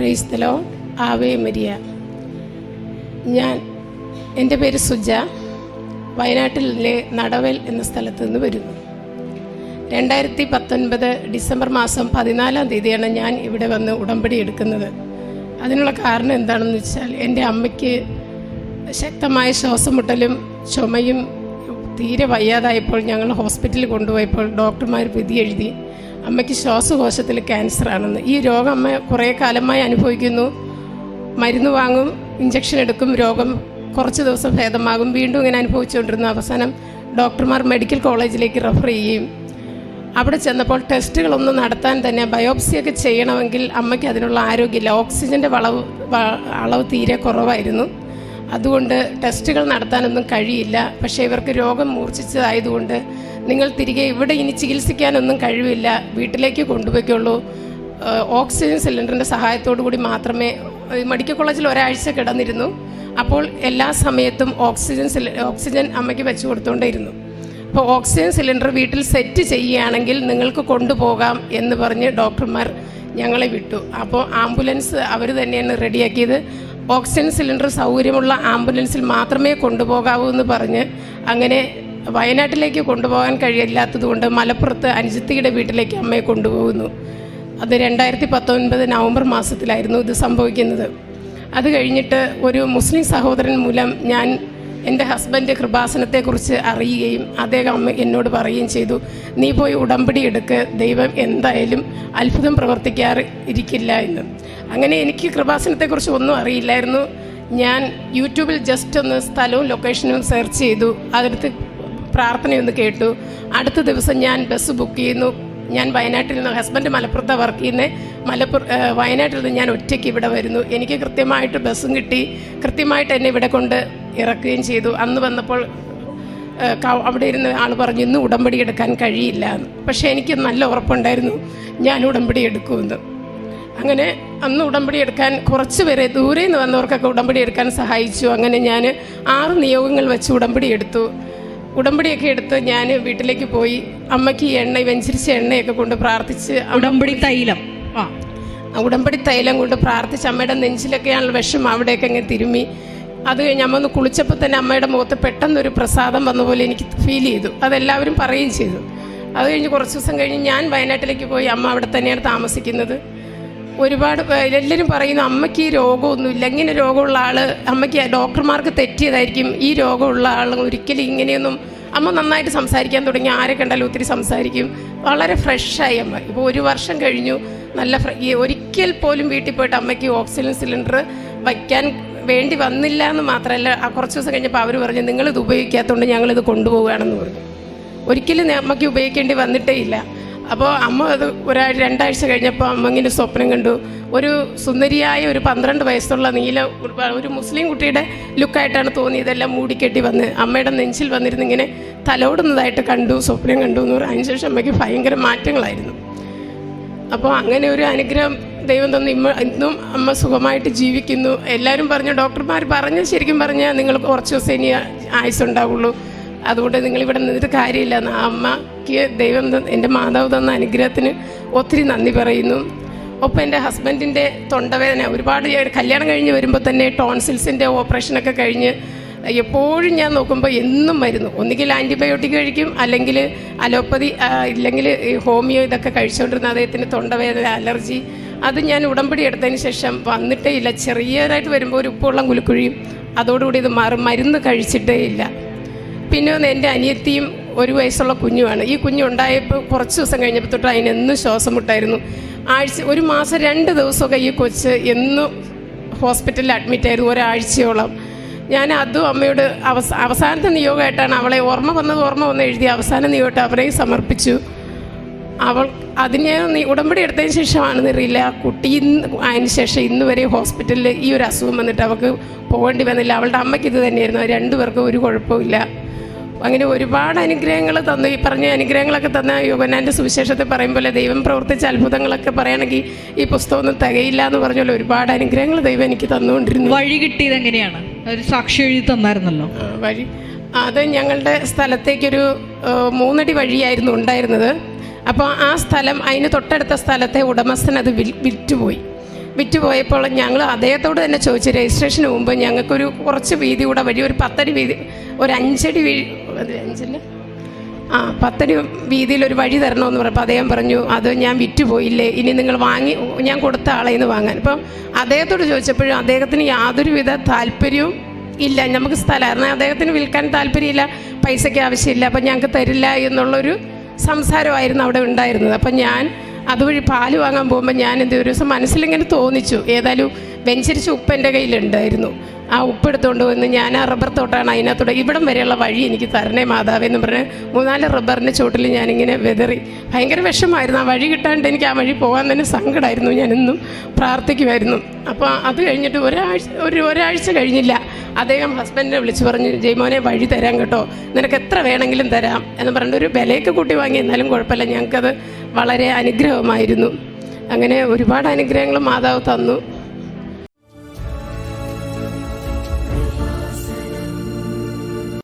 പ്രൈസ്തലോ Ave Maria ഞാൻ എന്റെ പേര് സുജ. വയനാട്ടിലെ നടവൽ എന്ന സ്ഥലത്ത് നിന്ന് വരുന്നു. രണ്ടായിരത്തി പത്തൊൻപത് ഡിസംബർ മാസം പതിനാലാം തീയതിയാണ് ഞാൻ ഇവിടെ വന്ന് ഉടമ്പടി എടുക്കുന്നത്. അതിനുള്ള കാരണം എന്താണെന്ന് വെച്ചാൽ എന്റെ അമ്മയ്ക്ക് ശക്തമായ ശ്വാസമുട്ടലും ചുമയും തീരെ വയ്യാതായപ്പോൾ ഞങ്ങൾ ഹോസ്പിറ്റലിൽ കൊണ്ടുപോയപ്പോൾ ഡോക്ടർമാർ വിധി എഴുതി അമ്മയ്ക്ക് ശ്വാസകോശത്തിൽ ക്യാൻസർ ആണെന്ന്. ഈ രോഗം അമ്മ കുറേ കാലമായി അനുഭവിക്കുന്നു. മരുന്ന് വാങ്ങും ഇഞ്ചക്ഷൻ എടുക്കും രോഗം കുറച്ച് ദിവസം ഭേദമാകും. വീണ്ടും ഇങ്ങനെ അനുഭവിച്ചുകൊണ്ടിരുന്നു. അവസാനം ഡോക്ടർമാർ മെഡിക്കൽ കോളേജിലേക്ക് റെഫർ ചെയ്യുകയും അവിടെ ചെന്നപ്പോൾ ടെസ്റ്റുകളൊന്നും നടത്താൻ തന്നെ ബയോപ്സിയൊക്കെ ചെയ്യണമെങ്കിൽ അമ്മയ്ക്ക് അതിനുള്ള ആരോഗ്യമില്ല. ഓക്സിജന്റെ വളവ് അളവ് തീരെ കുറവായിരുന്നു. അതുകൊണ്ട് ടെസ്റ്റുകൾ നടത്താനൊന്നും കഴിയില്ല. പക്ഷേ ഇവർക്ക് രോഗം മൂർച്ഛിച്ചതായതുകൊണ്ട് നിങ്ങൾ തിരികെ ഇവിടെ ഇനി ചികിത്സിക്കാനൊന്നും കഴിവില്ല. വീട്ടിലേക്ക് കൊണ്ടുപോയിക്കുള്ളൂ. ഓക്സിജൻ സിലിണ്ടറിന്റെ സഹായത്തോടു കൂടി മാത്രമേ മെഡിക്കൽ കോളേജിൽ ഒരാഴ്ച കിടന്നിരുന്നു. അപ്പോൾ എല്ലാ സമയത്തും ഓക്സിജൻ സിലി ഓക്സിജൻ അമ്മയ്ക്ക് വെച്ച് കൊടുത്തുകൊണ്ടേയിരുന്നു അപ്പോൾ ഓക്സിജൻ സിലിണ്ടർ വീട്ടിൽ സെറ്റ് ചെയ്യുകയാണെങ്കിൽ നിങ്ങൾക്ക് കൊണ്ടുപോകാം എന്ന് പറഞ്ഞ് ഡോക്ടർമാർ ഞങ്ങളെ വിട്ടു. അപ്പോൾ ആംബുലൻസ് അവർ തന്നെയാണ് റെഡിയാക്കിയത്. ഓക്സിജൻ സിലിണ്ടർ സൗകര്യമുള്ള ആംബുലൻസിൽ മാത്രമേ കൊണ്ടുപോകാവൂ എന്ന് പറഞ്ഞ് അങ്ങനെ വയനാട്ടിലേക്ക് കൊണ്ടുപോകാൻ കഴിയില്ലാത്തതുകൊണ്ട് മലപ്പുറത്ത് അനുജിത്തിയുടെ വീട്ടിലേക്ക് അമ്മയെ കൊണ്ടുപോകുന്നു. അത് രണ്ടായിരത്തി പത്തൊൻപത് നവംബർ മാസത്തിലായിരുന്നു ഇത് സംഭവിക്കുന്നത്. അത് കഴിഞ്ഞിട്ട് ഒരു മുസ്ലിം സഹോദരൻ മൂലം ഞാൻ എന്റെ ഹസ്ബൻഡ് കൃപാസനത്തെക്കുറിച്ച് അറിയുകയും അദ്ദേഹം അമ്മ എന്നോട് പറയുകയും ചെയ്തു നീ പോയി ഉടമ്പടി എടുക്ക് ദൈവം എന്തായാലും അത്ഭുതം പ്രവർത്തിക്കാറ് ഇരിക്കില്ല എന്ന്. അങ്ങനെ എനിക്ക് കൃപാസനത്തെക്കുറിച്ച് ഒന്നും അറിയില്ലായിരുന്നു. ഞാൻ യൂട്യൂബിൽ ജസ്റ്റ് ഒന്ന് സ്ഥലവും ലൊക്കേഷനും സെർച്ച് ചെയ്തു അതെടുത്ത് പ്രാർത്ഥനയൊന്ന് കേട്ടു. അടുത്ത ദിവസം ഞാൻ ബസ് ബുക്ക് ചെയ്യുന്നു. ഞാൻ വയനാട്ടിൽ നിന്ന് ഹസ്ബൻഡ് മലപ്പുറത്താണ് വർക്ക് ചെയ്യുന്നത് മലപ്പുറ വയനാട്ടിൽ നിന്ന് ഞാൻ ഒറ്റയ്ക്ക് ഇവിടെ വരുന്നു. എനിക്ക് കൃത്യമായിട്ട് ബസ്സും കിട്ടി. കൃത്യമായിട്ട് എന്നെ ഇവിടെ കൊണ്ട് ഇറക്കുകയും ചെയ്തു. അന്ന് വന്നപ്പോൾ അവിടെ ഇരുന്ന് ആൾ പറഞ്ഞു ഇന്ന് ഉടമ്പടി എടുക്കാൻ കഴിയില്ല. എന്ന് പക്ഷേ എനിക്ക് നല്ല ഉറപ്പുണ്ടായിരുന്നു ഞാൻ ഉടമ്പടി എടുക്കുമെന്ന്. അങ്ങനെ അന്ന് ഉടമ്പടി എടുക്കാൻ കുറച്ച് പേരെ ദൂരെ നിന്ന് വന്നവർക്കൊക്കെ ഉടമ്പടി എടുക്കാൻ സഹായിച്ചു. അങ്ങനെ ഞാൻ ആറ് നിയോഗങ്ങൾ വെച്ച് ഉടമ്പടി എടുത്തു. ഉടമ്പടിയൊക്കെ എടുത്ത് ഞാൻ വീട്ടിലേക്ക് പോയി. അമ്മയ്ക്ക് എണ്ണ വെഞ്ചരിച്ച എണ്ണയൊക്കെ കൊണ്ട് പ്രാർത്ഥിച്ച് ഉടമ്പടി തൈലം. ആ. ഉടമ്പടി തൈലം കൊണ്ട് പ്രാർത്ഥിച്ച് അമ്മയുടെ നെഞ്ചിലൊക്കെയാണ് വിഷം അവിടെയൊക്കെ അങ്ങ് തിരുമ്മി. അത് കഴിഞ്ഞ് അമ്മ ഒന്ന് കുളിച്ചപ്പോൾ തന്നെ അമ്മയുടെ മുഖത്ത് പെട്ടെന്നൊരു പ്രസാദം വന്ന പോലെ എനിക്ക് ഫീൽ ചെയ്തു. അതെല്ലാവരും പറയുകയും ചെയ്തു. അത് കഴിഞ്ഞ് കുറച്ച് ദിവസം കഴിഞ്ഞ് ഞാൻ വയനാട്ടിലേക്ക് പോയി അമ്മ അവിടെ തന്നെയാണ് താമസിക്കുന്നത്. ഒരുപാട് എല്ലാവരും പറയുന്നു അമ്മയ്ക്ക് ഈ രോഗമൊന്നുമില്ല ഇങ്ങനെ രോഗമുള്ള ആൾ അമ്മയ്ക്ക് ഡോക്ടർമാർക്ക് തെറ്റിയതായിരിക്കും. ഈ രോഗമുള്ള ആൾ ഒരിക്കലും ഇങ്ങനെയൊന്നും അമ്മ നന്നായിട്ട് സംസാരിക്കാൻ തുടങ്ങി. ആരെ കണ്ടാലും ഒത്തിരി സംസാരിക്കും. വളരെ ഫ്രഷായി അമ്മ. ഇപ്പോൾ ഒരു വർഷം കഴിഞ്ഞു. നല്ല ഒരിക്കൽ പോലും വീട്ടിൽ പോയിട്ട് അമ്മയ്ക്ക് ഓക്സിജൻ സിലിണ്ടർ വയ്ക്കാൻ വേണ്ടി വന്നില്ല എന്ന് മാത്രമല്ല ആ കുറച്ച് ദിവസം കഴിഞ്ഞപ്പോൾ അവർ പറഞ്ഞു നിങ്ങളിത് ഉപയോഗിക്കാത്തതുകൊണ്ട് ഞങ്ങളിത് കൊണ്ടുപോവുകയാണെന്ന് പറഞ്ഞു. ഒരിക്കലും നമുക്ക് ഉപയോഗിക്കേണ്ടി വന്നിട്ടേ ഇല്ല. അപ്പോൾ അമ്മ അത് ഒരാഴ്ച രണ്ടാഴ്ച കഴിഞ്ഞപ്പോൾ അമ്മ ഇങ്ങനെ സ്വപ്നം കണ്ടു. ഒരു സുന്ദരിയായ ഒരു പന്ത്രണ്ട് വയസ്സുള്ള നീല ഒരു- മുസ്ലിം കുട്ടിയുടെ ലുക്കായിട്ടാണ് തോന്നിയതെല്ലാം മൂടിക്കെട്ടി വന്ന് അമ്മയുടെ നെഞ്ചിൽ വന്നിരുന്ന് ഇങ്ങനെ തലോടുന്നതായിട്ട് കണ്ടു സ്വപ്നം കണ്ടു എന്ന് പറഞ്ഞു. അതിനുശേഷം അമ്മയ്ക്ക് ഭയങ്കര മാറ്റങ്ങളായിരുന്നു. അപ്പോൾ അങ്ങനെ ഒരു അനുഗ്രഹം ദൈവം തന്നു ഇമ്മ ഇന്നും അമ്മ സുഖമായിട്ട് ജീവിക്കുന്നു. എല്ലാവരും പറഞ്ഞു ഡോക്ടർമാർ പറഞ്ഞു ശരിക്കും പറഞ്ഞാൽ നിങ്ങൾ കുറച്ച് ദിവസം ഇനി ആയുസ് ഉണ്ടാവുള്ളൂ. അതുകൊണ്ട് നിങ്ങളിവിടെ നിന്നിട്ട് കാര്യമില്ല. അമ്മയ്ക്ക് ദൈവം എന്റെ മാതാവ് തന്ന അനുഗ്രഹത്തിന് ഒത്തിരി നന്ദി പറയുന്നു. ഒപ്പം എന്റെ ഹസ്ബൻഡിന്റെ തൊണ്ടവേദന ഒരുപാട് കല്യാണം കഴിഞ്ഞ് വരുമ്പോൾ തന്നെ ടോൺസിൽസിന്റെ ഓപ്പറേഷനൊക്കെ കഴിഞ്ഞ് എപ്പോഴും ഞാൻ നോക്കുമ്പോൾ എന്നും മരുന്നു. ഒന്നുകിൽ ആന്റിബയോട്ടിക് കഴിക്കും അല്ലെങ്കിൽ അലോപ്പതി ഇല്ലെങ്കിൽ ഹോമിയോ ഇതൊക്കെ കഴിച്ചുകൊണ്ടിരുന്ന അദ്ദേഹത്തിന് തൊണ്ടവേദന അലർജി അത് ഞാൻ ഉടമ്പടി എടുത്തതിന് ശേഷം വന്നിട്ടേ ഇല്ല. ചെറിയതായിട്ട് വരുമ്പോൾ ഒരു ഉപ്പുവെള്ളം കുലുക്കുഴിയും അതോടുകൂടി ഇത് മാറും മരുന്ന് കഴിച്ചിട്ടേ ഇല്ല. പിന്നെ എന്റെ അനിയത്തിയും ഒരു വയസ്സുള്ള കുഞ്ഞുമാണ്. ഈ കുഞ്ഞുണ്ടായപ്പോൾ കുറച്ച് ദിവസം കഴിഞ്ഞപ്പോൾ തൊട്ട് അതിനെന്നും ശ്വാസം മുട്ടായിരുന്നു. ആഴ്ച ഒരു മാസം രണ്ട് ദിവസമൊക്കെ ഈ കൊച്ച് എന്നും ഹോസ്പിറ്റലിൽ അഡ്മിറ്റായിരുന്നു ഒരാഴ്ചയോളം. ഞാൻ അതും അമ്മയോട് അവസ അവസാനത്തെ നിയോഗമായിട്ടാണ് അവളെ ഓർമ്മ വന്നത് ഓർമ്മ വന്ന് എഴുതി അവസാന നിയോഗമായിട്ട് അവരെയും സമർപ്പിച്ചു. അവൾ അതിന് നീ ഉടമ്പടി എടുത്തതിന് ശേഷമാണെന്ന് അറിയില്ല. ആ കുട്ടി ഇന്ന് അതിന് ശേഷം ഇന്ന് വരെ ഹോസ്പിറ്റലിൽ ഈ ഒരു അസുഖം വന്നിട്ട് അവൾക്ക് പോകേണ്ടി വന്നില്ല. അവളുടെ അമ്മയ്ക്ക് ഇത് തന്നെയായിരുന്നു. രണ്ടുപേർക്കും ഒരു കുഴപ്പമില്ല അങ്ങനെ ഒരുപാട് അനുഗ്രഹങ്ങൾ തന്നു. ഈ പറഞ്ഞ അനുഗ്രഹങ്ങളൊക്കെ തന്ന യോഗനാന്റെ സുവിശേഷത്തെ പറയും പോലെ ദൈവം പ്രവർത്തിച്ച അത്ഭുതങ്ങളൊക്കെ പറയുകയാണെങ്കിൽ ഈ പുസ്തകമൊന്നും തികയില്ല എന്ന് പറഞ്ഞല്ലോ ഒരുപാട് അനുഗ്രഹങ്ങൾ ദൈവം എനിക്ക് തന്നുകൊണ്ടിരുന്നു. വഴി കിട്ടിയത് എങ്ങനെയാണ്? ഒരു സാക്ഷി എഴുതി തന്നായിരുന്നല്ലോ. വഴി. അത് ഞങ്ങളുടെ സ്ഥലത്തേക്കൊരു മൂന്നടി വഴിയായിരുന്നു ഉണ്ടായിരുന്നത്. അപ്പോൾ ആ സ്ഥലം അതിന് തൊട്ടടുത്ത സ്ഥലത്തെ ഉടമസ്ഥൻ അത് വിൽ വിറ്റുപോയി. വിറ്റുപോയപ്പോൾ ഞങ്ങൾ അദ്ദേഹത്തോട് തന്നെ ചോദിച്ചു രജിസ്ട്രേഷന് മുമ്പ് ഞങ്ങൾക്കൊരു കുറച്ച് വീതി കൂടെ വഴി ഒരു പത്തടി വീതി ഒരു അഞ്ചടി വീ അഞ്ചല്ല? ആ പത്തടി വീതിയിൽ ഒരു വഴി തരണമെന്ന് പറഞ്ഞപ്പോൾ അദ്ദേഹം പറഞ്ഞു അത് ഞാൻ വിറ്റുപോയില്ലേ? ഇനി നിങ്ങൾ വാങ്ങി ഞാൻ കൊടുത്ത ആളെ നിന്ന് വാങ്ങാൻ. അപ്പം അദ്ദേഹത്തോട് ചോദിച്ചപ്പോഴും അദ്ദേഹത്തിന് യാതൊരുവിധ താല്പര്യവും ഇല്ല. നമുക്ക് സ്ഥലമായിരുന്നു അദ്ദേഹത്തിന് വിൽക്കാൻ താല്പര്യമില്ല പൈസയ്ക്ക് ആവശ്യമില്ല. അപ്പം ഞങ്ങൾക്ക് തരില്ല എന്നുള്ളൊരു സംസാരമായിരുന്നു അവിടെ ഉണ്ടായിരുന്നത്. അപ്പം ഞാൻ അതുവഴി പാൽ വാങ്ങാൻ പോകുമ്പോൾ ഞാൻ എന്ത് ഒരു ദിവസം മനസ്സിലിങ്ങനെ തോന്നിച്ചു. ഏതായാലും വെഞ്ചരിച്ച ഉപ്പ് എന്റെ കയ്യിലുണ്ടായിരുന്നു ആ ഉപ്പ് എടുത്തുകൊണ്ട് വന്ന് ഞാൻ ആ റബ്ബർ തോട്ടാണ് അതിനകത്തൂടെ ഇവിടം വരെയുള്ള വഴി എനിക്ക് തരണേ മാതാവേ എന്ന് പറഞ്ഞ് മൂന്നാൽ റബ്ബറിന്റെ ചോട്ടിൽ ഞാനിങ്ങനെ വെതറി. ഭയങ്കര വിഷമായിരുന്നു ആ വഴി കിട്ടാണ്ട് എനിക്ക് ആ വഴി പോകാൻ തന്നെ സങ്കടമായിരുന്നു ഞാനെന്നും പ്രാർത്ഥിക്കുമായിരുന്നു. അപ്പോൾ അത് കഴിഞ്ഞിട്ട് ഒരാഴ്ച ഒരു ഒരാഴ്ച കഴിഞ്ഞില്ല. അദ്ദേഹം ഹസ്ബൻഡിനെ വിളിച്ച് പറഞ്ഞു ജയ്മോനെ വഴി തരാം കേട്ടോ. നിനക്ക് എത്ര വേണമെങ്കിലും തരാം എന്ന് പറഞ്ഞിട്ട് ഒരു വിലയൊക്കെ കൂട്ടി വാങ്ങി. എന്നാലും കുഴപ്പമില്ല ഞങ്ങൾക്കത് വളരെ അനുഗ്രഹമായിരുന്നു. അങ്ങനെ ഒരുപാട് അനുഗ്രഹങ്ങൾ മാതാവ് തന്നു.